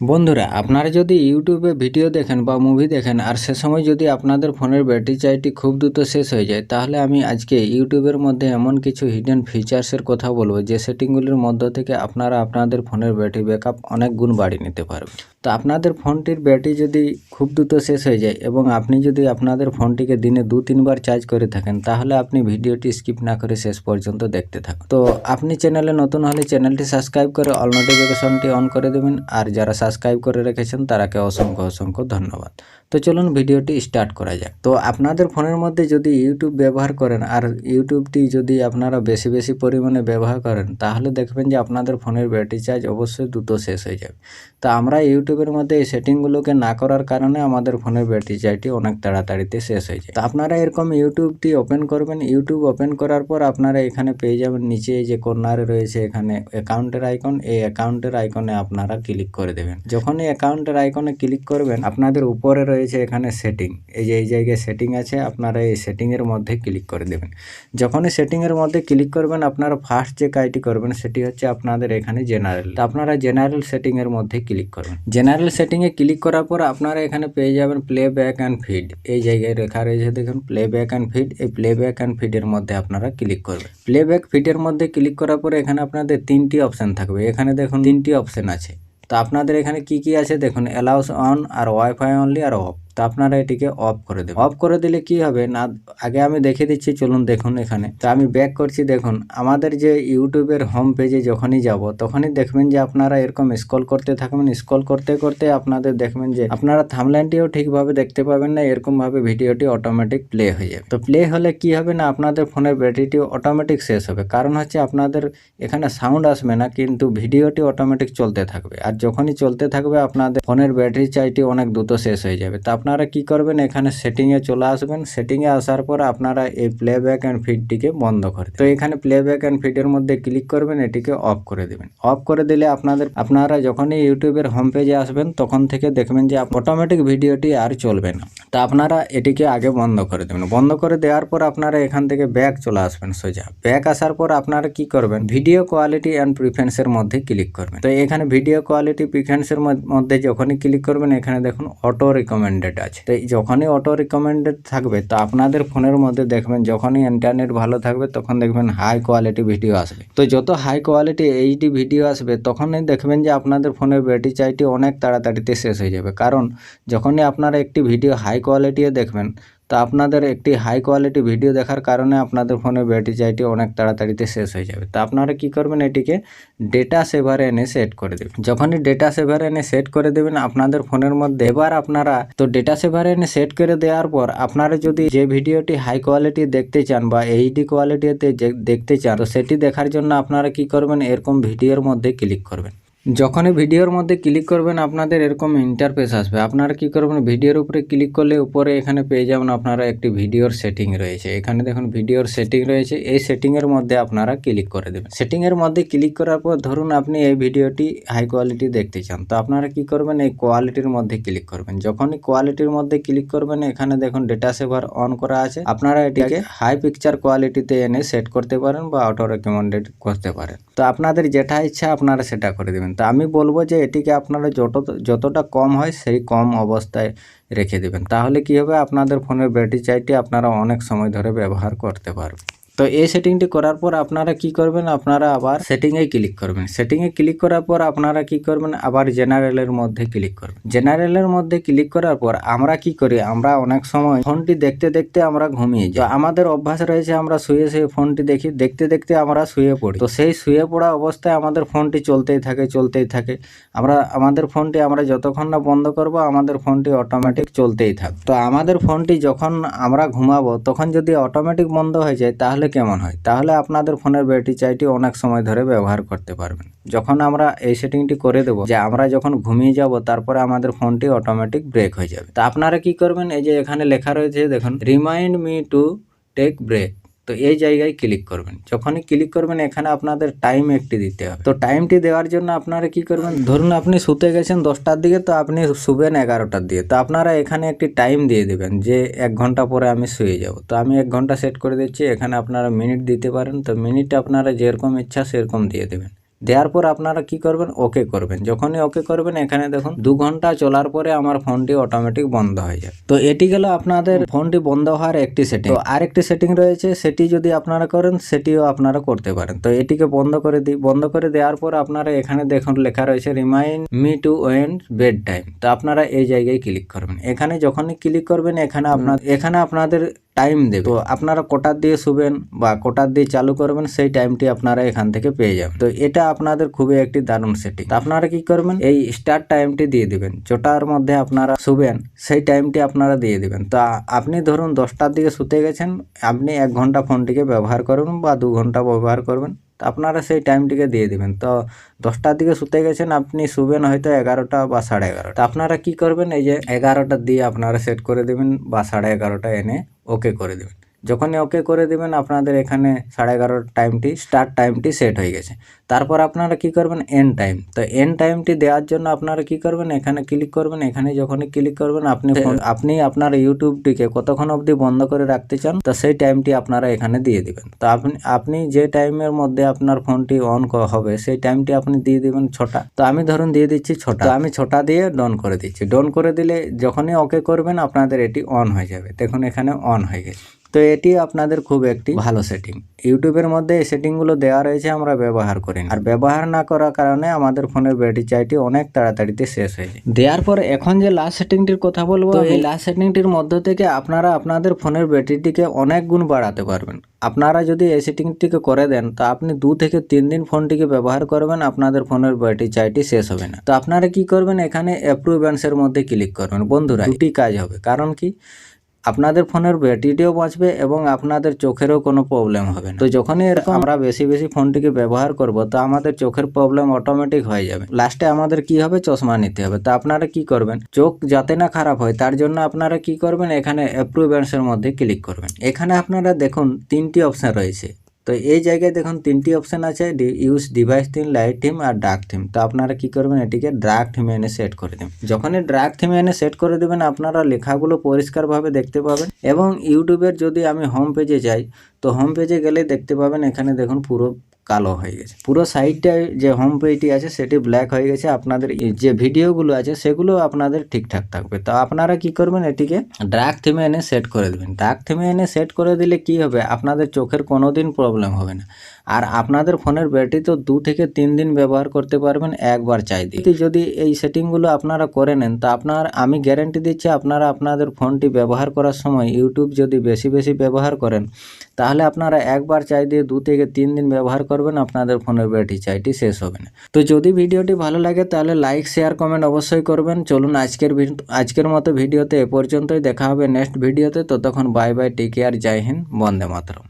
বন্ধুরা, আপনারা যদি ইউটিউবে ভিডিও দেখেন বা মুভি দেখেন, আর সে সময় যদি আপনাদের ফোনের ব্যাটারি চার্জটি খুব দ্রুত শেষ হয়ে যায়, তাহলে আমি আজকে ইউটিউবের মধ্যে এমন কিছু হিডেন ফিচার্সের কথা বলব, যে সেটিংগুলির মধ্য থেকে আপনারা আপনাদের ফোনের ব্যাটারি ব্যাকআপ অনেক গুণ বাড়িয়ে নিতে পারবেন। তো আপনাদের ফোনটির ব্যাটারি যদি খুব দ্রুত শেষ হয়ে যায়, এবং আপনি যদি আপনাদের ফোনটিকে দিনে দু, তিনবার চার্জ করে থাকেন, তাহলে আপনি ভিডিওটি স্কিপ না করে শেষ পর্যন্ত দেখতে থাকুন। তো আপনি চ্যানেলে নতুন হলে চ্যানেলটি সাবস্ক্রাইব করে অল নোটিফিকেশনটি অন করে দেবেন, আর যারা সাবস্ক্রাইব করে রেখেছেন, তারাকে অসংখ্য অসংখ্য ধন্যবাদ। তো চলুন ভিডিওটি স্টার্ট করা যাক। তো আপনাদের ফোনের মধ্যে যদি ইউটিউব ব্যবহার করেন আর ইউটিউবটি যদি আপনারা বেশি বেশি পরিমাণে ব্যবহার করেন, তাহলে দেখবেন যে আপনাদের ফোনের ব্যাটারি চার্জ অবশ্যই দ্রুত শেষ হয়ে যাবে। তো আমরা ইউটিউবের মধ্যে এই সেটিংগুলোকে না করার কারণে আমাদের ফোনের ব্যাটারি চার্জটি অনেক তাড়াতাড়িতে শেষ হয়ে যায়। তো আপনারা এরকম ইউটিউবটি ওপেন করবেন। ইউটিউব ওপেন করার পর আপনারা এখানে পেয়ে যাবেন, নিচে যে কর্নারে রয়েছে এখানে অ্যাকাউন্টের আইকন এই অ্যাকাউন্টের আইকনে আপনারা ক্লিক করে দেবেন। যখনই অ্যাকাউন্টের আইকনে ক্লিক করবেন, আপনাদের উপরে রয়েছে এখানে সেটিং এই যে, এই জায়গায় সেটিং আছে, আপনারা এই সেটিংয়ের মধ্যে ক্লিক করে দেবেন। যখনই সেটিংয়ের মধ্যে ক্লিক করবেন, আপনারা ফার্স্ট যে কাজটি করবেন, সেটি হচ্ছে আপনাদের এখানে জেনারেল আপনারা জেনারেল সেটিংয়ের মধ্যে ক্লিক করবেন। জেনারেল সেটিংয়ে ক্লিক করার পর আপনারা এখানে পেয়ে যাবেন প্লে ব্যাক অ্যান্ড ফিড এই জায়গায় রেখা রয়েছে, দেখুন প্লে ব্যাক অ্যান্ড ফিড এই প্লে ব্যাক অ্যান্ড ফিডের মধ্যে আপনারা ক্লিক করবেন। প্লে ব্যাক ফিডের মধ্যে ক্লিক করার পরে এখানে আপনাদের তিনটি অপশান থাকবে। এখানে দেখুন, তিনটি অপশান আছে। তো আপনাদের এখানে কি কি আছে দেখুন অ্যালাউস অন আর ওয়াইফাই অনলি আর অফ তো আপনারা এটিকে অফ করে দেবেন। অফ করে দিলে কি হবে? না, আগে আমি দেখে দিচ্ছি, চলুন দেখুন এখানে। তো আমি ব্যাক করছি, দেখুন। আমাদের যে ইউটিউবের হোম পেজে যখনই যাব, তখনই দেখবেন যে আপনারা এরকম স্ক্রল করতে থাকবেন। স্ক্রল করতে করতে আপনাদের দেখবেন যে আপনারা থামলাইনটিও ঠিকভাবে দেখতে পাবেন না, এরকমভাবে ভিডিওটি অটোমেটিক প্লে হয়ে যাবে। তো প্লে হলে কি হবে না, আপনাদের ফোনের ব্যাটারিটি অটোমেটিক শেষ হবে। কারণ হচ্ছে আপনাদের এখানে সাউন্ড আসবে না, কিন্তু ভিডিওটি অটোমেটিক চলতে থাকবে। আর যখনই চলতে থাকবে, আপনাদের ফোনের ব্যাটারি চাইটি অনেক দ্রুত শেষ হয়ে যাবে। তা আপনারা কি করবেন? এখানে সেটিংয়ে চলে আসবেন। সেটিংয়ে আসার পর আপনারা এই প্লেব্যাক অ্যান্ড ফিডটিকে বন্ধ করে তো এখানে প্লেব্যাক অ্যান্ড ফিডের মধ্যে ক্লিক করবেন, এটিকে অফ করে দেবেন। অফ করে দিলে আপনাদের, আপনারা যখনই ইউটিউবের হোম পেজে আসবেন, তখন থেকে দেখবেন যে অটোমেটিক ভিডিওটি আর চলবে না। তা আপনারা এটিকে আগে বন্ধ করে দেবেন। বন্ধ করে দেওয়ার পর আপনারা এখান থেকে ব্যাক চলে আসবেন সোজা। ব্যাক আসার পর আপনারা কি করবেন? ভিডিও কোয়ালিটি অ্যান্ড প্রিফারেন্সের মধ্যে ক্লিক করবেন। তো এখানে ভিডিও কোয়ালিটি প্রিফারেন্সের মধ্যে যখনই ক্লিক করবেন, এখানে দেখুন অটো রিকমেন্ডেড আছে। তো যখনই অটো রিকমেন্ডেড থাকবে, তো আপনাদের ফোনের মধ্যে দেখবেন যখনই ইন্টারনেট ভালো থাকবে, তখন দেখবেন হাই কোয়ালিটি ভিডিও আসবে। তো যত হাই কোয়ালিটি এইচডি ভিডিও আসবে, তখনই দেখবেন যে আপনাদের ফোনের ব্যাটারি চাইটি অনেক তাড়াতাড়িতে শেষ হয়ে যাবে। কারণ যখনই আপনারা একটি ভিডিও হাই কোয়ালিটিও দেখবেন। তো আপনাদের একটি হাই কোয়ালিটি ভিডিও দেখার কারণে আপনাদের ফোনে ব্যাটারি চাইটি অনেক তাড়াতাড়িতে শেষ হয়ে যাবে। তো আপনারা কি করবেন, এটিকে ডেটা সেভারে এনে সেট করে দেবেন। যখনই ডেটা সেভারে এনে সেট করে দেবেন, আপনাদের ফোনের মধ্যে এবার আপনারা, তো ডেটা সেভারে এনে সেট করে দেওয়ার পর আপনারা যদি যে ভিডিওটি হাই কোয়ালিটি দেখতে চান বা এইচডি কোয়ালিটিতে দেখতে চান, তো সেটি দেখার জন্য আপনারা কি করবেন, এরকম ভিডিওর মধ্যে ক্লিক করবেন। যখনই ভিডিওর মধ্যে ক্লিক করবেন, আপনাদের এরকম ইন্টারফেস আসবে। আপনারা কি করবেন, ভিডিওর উপরে ক্লিক করলে উপরে এখানে পেয়ে যাবেন আপনারা একটি ভিডিওর সেটিং রয়েছে। এখানে দেখুন, ভিডিওর সেটিং রয়েছে। এই সেটিংয়ের মধ্যে আপনারা ক্লিক করে দেবেন। সেটিংয়ের মধ্যে ক্লিক করার পর ধরুন, আপনি এই ভিডিওটি হাই কোয়ালিটি দেখতে চান। তো আপনারা কি করবেন, এই কোয়ালিটির মধ্যে ক্লিক করবেন। যখনই কোয়ালিটির মধ্যে ক্লিক করবেন, এখানে দেখুন ডেটা সেভার অন করা আছে। আপনারা এটিকে হাই পিকচার কোয়ালিটিতে এনে সেট করতে পারেন বা অটো রেকমেন্ডেড করতে পারেন। তো আপনাদের যেটা ইচ্ছা, আপনারা সেটা করে দেবেন। তো আমি বলব যে এটিকে আপনারা যত, যতটা কম হয় সেই কম অবস্থায় রেখে দেবেন। তাহলে কি হবে? আপনাদের ফোনের ব্যাটারি চাইটি আপনারা অনেক সময় ধরে ব্যবহার করতে পারবেন। তো এই সেটিংটি করার পর আপনারা কি করবেন? আপনারা আবার সেটিংয়ে ক্লিক করবেন। সেটিংয়ে ক্লিক করার পর আপনারা কি করবেন? আবার জেনারেলের মধ্যে ক্লিক করবেন। জেনারেলের মধ্যে ক্লিক করার পর আমরা কি করি? আমরা অনেক সময় ফোনটি দেখতে দেখতে আমরা ঘুমিয়ে যাই। আমাদের অভ্যাস রয়েছে আমরা শুয়ে শুয়ে ফোনটি দেখি। দেখতে দেখতে আমরা শুয়ে পড়ি। তো সেই শুয়ে পড়া অবস্থায় আমাদের ফোনটি চলতেই থাকে চলতেই থাকে। আমরা, আমাদের ফোনটি আমরা যতক্ষণ না বন্ধ করব, আমাদের ফোনটি অটোমেটিক চলতেই থাকবে তো আমাদের ফোনটি যখন আমরা ঘুমাবো, তখন যদি অটোমেটিক বন্ধ হয়ে যায়, তাহলে কেমন হয়? তাহলে আপনাদের ফোনের ব্যাটারি চাইটি অনেক সময় ধরে ব্যবহার করতে পারবেন। যখন আমরা এই সেটিংটি করে দেবো, যে আমরা যখন ঘুমিয়ে যাব, তারপরে আমাদের ফোনটি অটোমেটিক ব্রেক হয়ে যাবে। তা আপনারা কি করবেন? এই যে এখানে লেখা রয়েছে, দেখুন remind me to take break তো এই জায়গায় ক্লিক করবেন। যখনই ক্লিক করবেন, এখানে আপনাদের টাইম একটি দিতে হবে। তো টাইমটি দেওয়ার জন্য আপনারা কি করবেন? ধরুন আপনি শুতে গেছেন দশটার দিকে, তো আপনি শুবেন এগারোটার দিকে। তো আপনারা এখানে একটি টাইম দিয়ে দেবেন যে এক ঘণ্টা পরে আমি শুয়ে যাব। তো আমি এক ঘণ্টা সেট করে দিচ্ছি, এখানে আপনারা মিনিট দিতে পারেন। তো মিনিট আপনারা যেরকম ইচ্ছা সেরকম দিয়ে দেবেন। দেওয়ার পর আপনারা কি করবেন? ওকে করবেন। যখনই ওকে করবেন, এখানে দেখুন, দু ঘণ্টা চলার পরে আমার ফোনটি অটোমেটিক বন্ধ হয়ে যায়। তো এটি গেল আপনাদের ফোনটি বন্ধ হওয়ার একটি সেটিং তো আরেকটি সেটিং রয়েছে, সেটি যদি আপনারা করেন, সেটিও আপনারা করতে পারেন। তো এটিকে বন্ধ করে দিই বন্ধ করে দেওয়ার পর আপনারা এখানে দেখুন, লেখা রয়েছে remind me to when bedtime তো আপনারা এই জায়গায় ক্লিক করবেন। এখানে যখনই ক্লিক করবেন, এখানে আপনার এখানে আপনাদের টাইম দেবে। তো আপনারা কোটার দিয়ে শুবেন বা কোটার দিয়ে চালু করবেন, সেই টাইমটি আপনারা এখান থেকে পেয়ে যাবেন। তো এটা আপনাদের খুবই একটি দারুণ সেটিং আপনারা কি করবেন? এই স্টার টাইমটি দিয়ে দিবেন। যেটার মধ্যে আপনারা শুবেন, সেই টাইমটি আপনারা দিয়ে দিবেন। তো আপনি ধরুন দশটার দিকে শুতে গেছেন, আপনি এক ঘণ্টা ফোনটিকে ব্যবহার করবেন বা দু ঘণ্টা ব্যবহার করবেন। তো আপনারা সেই টাইমটিকে দিয়ে দিবেন। তো দশটার দিকে শুতে গেছেন, আপনি শুবেন হয়তো এগারোটা বা সাড়ে এগারোটা। আপনারা কি করবেন, এই যে এগারোটা দিয়ে আপনারা সেট করে দেবেন বা সাড়ে এগারোটা এনে ওকে করে দেবেন। যখনই ওকে করে দেবেন আপনাদের এখানে সাড়ে এগারোর টাইমটি স্টার্ট টাইমটি সেট হয়ে গেছে। তারপর আপনারা কি করবেন? এন টাইম তো এন টাইমটি দেওয়ার জন্য আপনারা কি করবেন? এখানে ক্লিক করবেন এখানে যখনই ক্লিক করবেন আপনি আপনি আপনার ইউটিউবটিকে কতক্ষণ অবধি বন্ধ করে রাখতে চান তো সেই টাইমটি আপনারা এখানে দিয়ে দিবেন। তো আপনি আপনি যে টাইমের মধ্যে আপনার ফোনটি অন হবে সেই টাইমটি আপনি দিয়ে দিবেন ছটা। তো আমি ধরুন দিয়ে দিচ্ছি ছটা। তো আমি ছটা দিয়ে ডন করে দিচ্ছি। ডন করে দিলে যখনই ওকে করবেন আপনাদের এটি অন হয়ে যাবে। দেখুন এখানে অন হয়ে গেছে। তো এটি আপনাদের খুব একটি ভালো সেটিং ইউটিউবের মধ্যে এই সেটিংগুলো দেওয়া রয়েছে আমরা ব্যবহার করি আর ব্যবহার না করার কারণে আমাদের ফোনের ব্যাটারি চাইটি অনেক তাড়াতাড়িতে শেষ হয়ে যায়। দেওয়ার পর এখন যে লাস্ট সেটিংটির কথা বলব এই লাস্ট সেটিংটির মধ্য থেকে আপনারা আপনাদের ফোনের ব্যাটারিটিকে অনেক গুণ বাড়াতে পারবেন। আপনারা যদি এই সেটিংটিকে করে দেন তো আপনি দু থেকে তিন দিন ফোনটিকে ব্যবহার করবেন আপনাদের ফোনের ব্যাটারি চাইটি শেষ হবে না। তো আপনারা কি করবেন এখানে অ্যাপ্রুভেন্সের মধ্যে ক্লিক করবেন। বন্ধুরা দুটি কাজ হবে। কারণ কি? আপনাদের ফোনের ব্যাটারিটিও বাঁচবে এবং আপনাদের চোখেরও কোনো প্রবলেম হবে না। তো যখনই এরকম আমরা বেশি বেশি ফোনটিকে ব্যবহার করব তো আমাদের চোখের প্রবলেম অটোমেটিক হয়ে যাবে। লাস্টে আমাদের কি হবে? চশমা নিতে হবে। তো আপনারা কি করবেন? চোখ যাতে না খারাপ হয় তার জন্য আপনারা কি করবেন? এখানে অ্যাপ্রুভেন্সের মধ্যে ক্লিক করবেন। এখানে আপনারা দেখুন তিনটি অপশান রয়েছে। তো এই জায়গায় দেখুন তিনটি অপশন আছে use device theme light theme আর ডার্ক থিম তো আপনারা কি করবেন, এটিকে ডার্ক থিমে এনে সেট করে দেবেন যখনই ডার্ক থিমে এনে সেট করে দেবেন, আপনারা লেখাগুলো পরিষ্কারভাবে দেখতে পাবেন এবং ইউটিউবের যদি আমি হোম পেজে যাই, তো হোম পেজে গেলে দেখতে পাবেন, এখানে দেখুন পুরো কালো হয়ে গেছে। পুরো সাইডটায় যে হোম পেজটি আছে, সেটি ব্ল্যাক হয়ে গেছে। আপনাদের যে ভিডিওগুলো আছে, সেগুলো আপনাদের ঠিকঠাক থাকবে। তো আপনারা কি করবেন, এটিকে ডার্ক থিমে এনে সেট করে দেবেন। ডার্ক থিমে এনে সেট করে দিলে কি হবে? আপনাদের চোখের কোনো দিন প্রবলেম হবে না। আর আপনাদের ফোনের ব্যাটারি তো দু থেকে তিন দিন ব্যবহার করতে পারবেন, একবার চাই দিয়ে যদি এই সেটিংগুলো আপনারা করে নেন, তা আপনার, আমি গ্যারেন্টি দিচ্ছি, আপনারা আপনাদের ফোনটি ব্যবহার করার সময় ইউটিউব যদি বেশি বেশি ব্যবহার করেন তাহলে আপনারা একবার চাই দিয়ে দু থেকে তিন দিন ব্যবহার করবেন, আপনাদের ফোনের ব্যাটারি চাইটি শেষ হবে না। তো যদি ভিডিওটি ভালো লাগে তাহলে লাইক শেয়ার কমেন্ট অবশ্যই করবেন। চলুন আজকের আজকের মতো ভিডিওতে এ পর্যন্তই। দেখা হবে নেক্সট ভিডিওতে। ততক্ষণ bye bye take care Jai Hind, Bande Mataram.